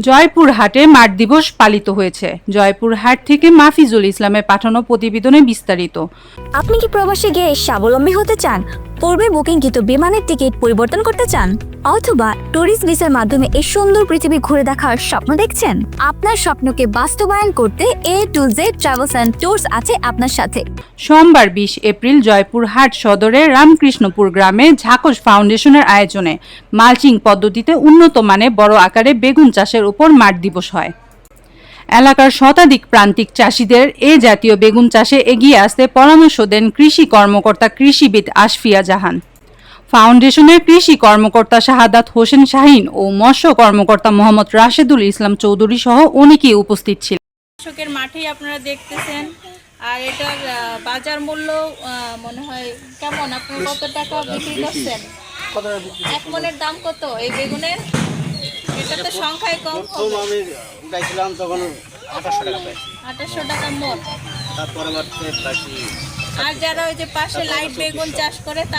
জয়পুর হাটে মাঠ দিবস পালিত হয়েছে। জয়পুরহাট থেকে মাফিজুল ইসলামের পাঠানো প্রতিবেদনে বিস্তারিত। আপনি কি প্রবাসে গিয়ে স্বাবলম্বী হতে চান? পূর্বে বুকিংকৃত বিমানের টিকিট পরিবর্তন করতে চান? অথবা ট্যুরিস্ট ভিসার মাধ্যমে এই সুন্দর পৃথিবী ঘুরে দেখার স্বপ্ন দেখছেন? আপনার স্বপ্নকে বাস্তবায়ন করতে A to Z travels and tours আছে আপনার সাথে। সোমবার বিশ এপ্রিল জয়পুর হাট সদরের রামকৃষ্ণপুর গ্রামে ঝাকস ফাউন্ডেশনের আয়োজনে মালচিং পদ্ধতিতে উন্নত মানে বড় আকারে বেগুন চাষের উপর মাঠ দিবস হয়। এলাকার শতাধিক প্রান্তিক চাষিদের এ জাতীয় বেগুন চাষে এগিয়ে আসতে পরামর্শ দেন কৃষি কর্মকর্তা কৃষিবিদ আশফিয়া জাহান। ফাউন্ডেশনের কৃষি কর্মকর্তা শাহাদাত হোসেন শাহিন ও মৎস্য কর্মকর্তা মোহাম্মদ রাশেদুল ইসলাম চৌধুরী সহ অনেকেই উপস্থিত ছিলেন। কৃষকের মাঠেই আপনারা দেখতেছেন। আর এটার আহ, বাজার মূল্য আহ, মনে হয় কেমন? আপনি কত টাকা বিক্রি করছেন? এক মনের দাম কত এই বেগুনের? এটা তো সংখ্যায় কম প্রথম আমি গাইছিলাম তখন আঠাশশো টাকা পাইছি। আঠাশশো টাকা মোট। তার পরবর্তীতে পাইছি আর যারা ওই যে পাশে লাইট বেগুন চাষ করে তা